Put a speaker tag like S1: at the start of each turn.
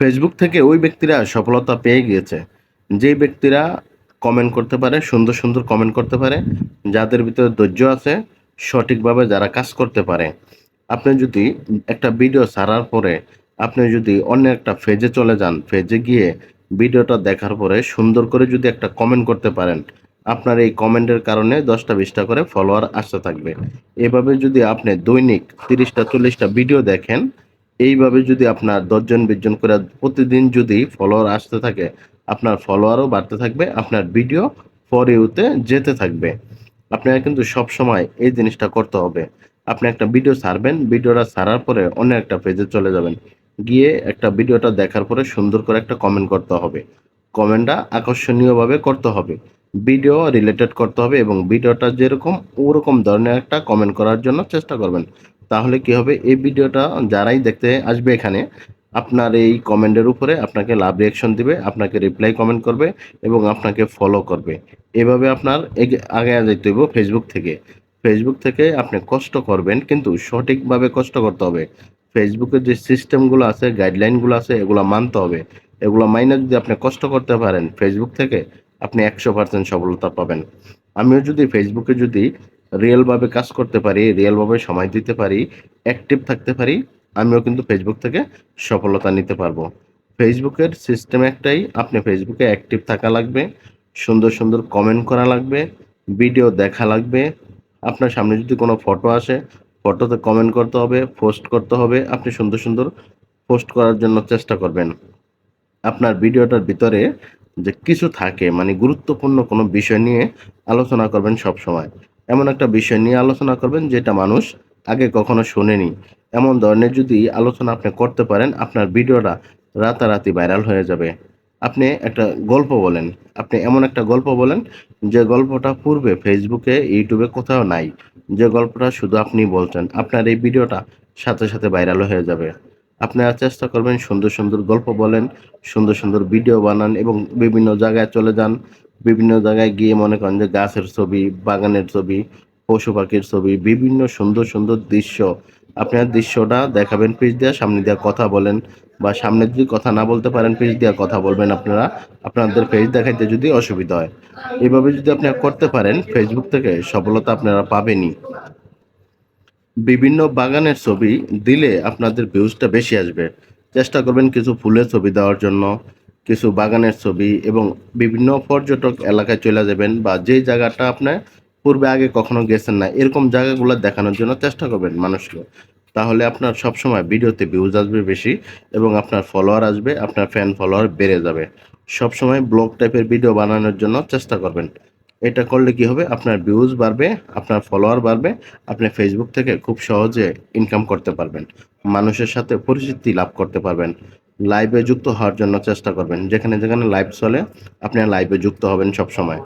S1: Facebook থেকে ওই ব্যক্তিরা সফলতা পেয়ে গিয়েছে। যেই ব্যক্তিরা কমেন্ট করতে পারে, সুন্দর সুন্দর কমেন্ট করতে পারে, যাদের ভিতরে ধৈর্য আছে, সঠিকভাবে যারা কাজ করতে পারে। আপনি যদি একটা ভিডিও ছাড়ার পরে আপনি যদি অন্য একটা ফেজে চলে যান ফেজে গিয়ে ভিডিওটা দেখার পরে সুন্দর করে যদি একটা কমেন্ট করতে পারেন, আপনার এই কমেন্টের কারণে দশটা, বিশটা করে ফলোয়ার আসতে থাকবে। এভাবে যদি আপনি দৈনিক তিরিশটা, চল্লিশটা ভিডিও দেখেন এইভাবে যদি আপনার দশজন বিশজন করে প্রতিদিন যদি ফলোয়ার আসতে থাকে, আপনার ফলোয়ারও বাড়তে থাকবে, আপনার ভিডিও ফর ইউতে যেতে থাকবে। আপনাকে কিন্তু সব সময় এই জিনিসটা করতে হবে। আপনি একটা ভিডিও ছাড়বেন ভিডিওটা ছাড়ার পরে অন্য একটা পেজে চলে যাবেন। গিয়ে একটা ভিডিওটা দেখার পরে সুন্দর করে একটা কমেন্ট করতে হবে। কমেন্টটা আকর্ষণীয়ভাবে করতে হবে। ভিডিও রিলেটেড করতে হবে এবং ভিডিওটা যেরকম, ওরকম ধরনের একটা কমেন্ট করার জন্য চেষ্টা করবেন। তাহলে কি হবে? এই ভিডিওটা যারাই দেখতে আসবে এখানে, আপনার এই কমেন্টের উপরে আপনাকে লাভ রিয়াকশন দিবে, আপনাকে রিপ্লাই কমেন্ট করবে এবং আপনাকে ফলো করবে। এভাবে আপনার আগে যেতে হইব ফেসবুক থেকে। ফেসবুক থেকে আপনি কষ্ট করবেন, কিন্তু সঠিকভাবে কষ্ট করতে হবে। ফেসবুকের যে সিস্টেমগুলো আছে গাইডলাইনগুলো আছে, এগুলো মানতে হবে। এগুলো মাইনে যদি আপনি কষ্ট করতে পারেন ফেসবুক থেকে আপনি একশো পার্সেন্ট সফলতা পাবেন। আমিও যদি ফেসবুকে যদি রিয়েলভাবে কাজ করতে পারি রিয়েলভাবে সময় দিতে পারি অ্যাক্টিভ থাকতে পারি, আমিও কিন্তু ফেসবুক থেকে সফলতা নিতে পারব। ফেসবুকের সিস্টেম একটাই, আপনি ফেসবুকে অ্যাক্টিভ থাকা লাগবে, সুন্দর সুন্দর কমেন্ট করা লাগবে ভিডিও দেখা লাগবে, আপনার সামনে যদি কোনো ফটো আসে ফটোতে কমেন্ট করতে হবে পোস্ট করতে হবে, আপনি সুন্দর সুন্দর পোস্ট করার জন্য চেষ্টা করবেন। আপনার ভিডিওটার ভিতরে যে কিছু থাকে মানে গুরুত্বপূর্ণ কোনো বিষয় নিয়ে আলোচনা করবেন সব সময় এমন একটা বিষয় নিয়ে আলোচনা করবেন যেটা মানুষ আগে কখনো শোনেনি। এমন ধরনের যদি আলোচনা আপনি করতে পারেন, আপনার ভিডিওটা রাতারাতি ভাইরাল হয়ে যাবে। আপনি একটা গল্প বলেন। আপনি এমন একটা গল্প বলেন, যে গল্পটা পূর্বে ফেসবুকে, ইউটিউবে কোথাও নাই। যে গল্পটা শুধু আপনি বলছেন, আপনার এই ভিডিওটা সাথে সাথে ভাইরাল হয়ে যাবে। আপনারা চেষ্টা করবেন সুন্দর সুন্দর গল্প বলেন, সুন্দর সুন্দর ভিডিও বানান এবং বিভিন্ন জায়গায় চলে যান। বিভিন্ন জায়গায় গিয়ে মনে করেন যে গাছের ছবি, বাগানের ছবি, পশু পাখির ছবি, বিভিন্ন সুন্দর সুন্দর দৃশ্য। আপনার দৃশ্যটা দেখাবেন পিস দিয়ে, সামনে দিয়ে কথা বলেন বা সামনে যদি কথা না বলতে পারেন পেজ দিয়ে কথা বলবেন আপনারা। আপনাদের পেজ দেখাইতে যদি অসুবিধা হয়। এভাবে যদি আপনারা করতে পারেন ফেসবুক থেকে সফলতা আপনারা পাবেনই। বিভিন্ন বাগানের ছবি দিলে আপনাদের ভিউজটা বেশি আসবে। চেষ্টা করবেন কিছু ফুলের ছবি দেওয়ার জন্য। কিছু বাগানের ছবি এবং বিভিন্ন পর্যটক এলাকায় চলে যাবেন বা যেই জায়গাটা আপনার পূর্বে আগে কখনো গেছেন না, এরকম জায়গাগুলো দেখানোর জন্য চেষ্টা করবেন মানুষকে। তাহলে আপনার সবসময় ভিডিওতে ভিউজ আসবে বেশি এবং আপনার ফলোয়ার আসবে, আপনার ফ্যান ফলোয়ার বেড়ে যাবে। সবসময় ব্লগ টাইপের ভিডিও বানানোর জন্য চেষ্টা করবেন। এটা করলে কি হবে? আপনার ভিউজ বাড়বে, আপনার ফলোয়ার বাড়বে, আপনি ফেসবুক থেকে খুব সহজে ইনকাম করতে পারবেন। মানুষের সাথে পরিচিতি লাভ করতে পারবেন। লাইভে যুক্ত হওয়ার জন্য চেষ্টা করবেন। যেখানে যেখানে লাইভ চলে, আপনি লাইভে যুক্ত হবেন সব সময়